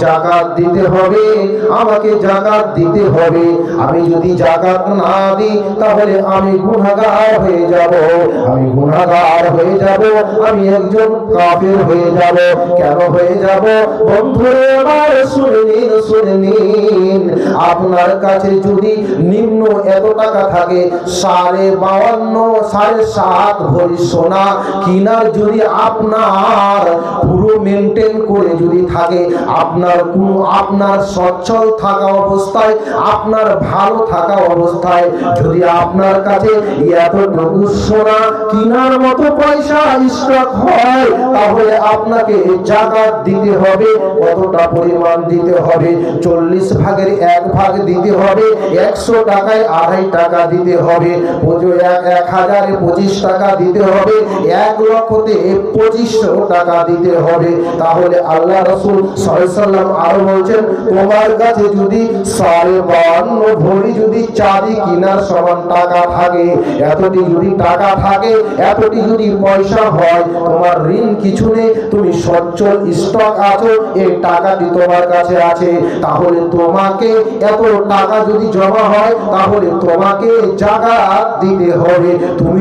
জাকাত দিতে হবে, আমাকে জাকাত দিতে হবে। আমি যদি জাকাত না দিই, তাহলে আমি গুণাগার হয়ে যাব। আমি গুণাগার হয়ে যাব, আমি একজন কাফের হয়ে যাব। কেন হয়ে যাব? বন্ধুরে, আমার শুনে নিন শুনে নিন। আপনার কাছে যদি নিম্ন এত টাকা থাকে, সাড়ে বাউান্ন, সাড়ে সাত ভরি সোনা কিনার যদি আপনার পুরো মেনটেন করে যদি থাকে, আপনার কোনো আপনার সচ্ছল থাকা অবস্থায়, আপনার ভালো থাকা অবস্থায়, যদি আপনার কাছে এতটুকু সোনা কিনার মতো পয়সা স্টক হয়, তাহলে আপনাকে জাকাত দিতে হবে, কতটা পরিমাণ দিতে হবে? চল্লিশ ভাগের এক ভাগ দিতে হবে। একশো টাকায় আড়াই টাকা দিতে হবে। এক এক হাজারে পঁচিশ টাকা দিতে হবে। এক লক্ষতে পঁচিশশো টাকা দিতে হবে। তাহলে আল্লাহ রসুল সাল্লাম আরও বলছেন, তোমার কাছে যদি সাড়ে বান্ন ভরি যদি চাঁদি কিনার সমান টাকা থাকে, এতটি যদি টাকা থাকে, এতটি যদি পয়সা হয়, তোমার ঋণ কিছু নেই, তুমি সচ্ছল স্টক আছো, এই টাকাটি তোমার কাছে আছে। তাহলে তোমাকে এত টাকা যদি জমা হয় তাহলে তোমাকে জায়গা দিতে হবে। তুমি